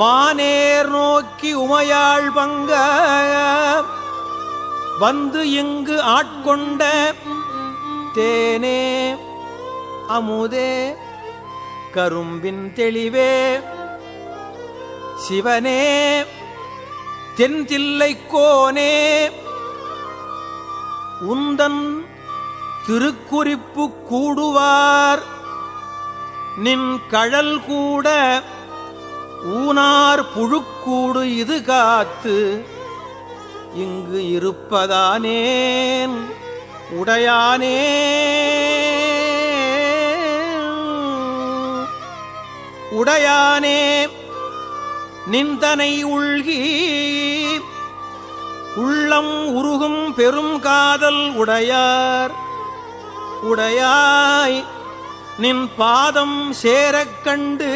மானேர் நோக்கி உமையாள் பங்க. வந்து இங்கு ஆட்கொண்ட தேனே அமுதே கரும்பின் தெளிவே சிவனே தென்தில்லை கோனே. உந்தன் திருக்குறிப்பு கூடுவார் நின் கழல் கூட ஊனார் புழுக்கூடு இது காத்து இங்கு இருப்பதானேன் உடையானே. உடையானே நிந்தனை உள்கி உள்ளம் உருகும் பெரும் காதல் உடையார். உடையாய் நின் பாதம் சேரக் கண்டு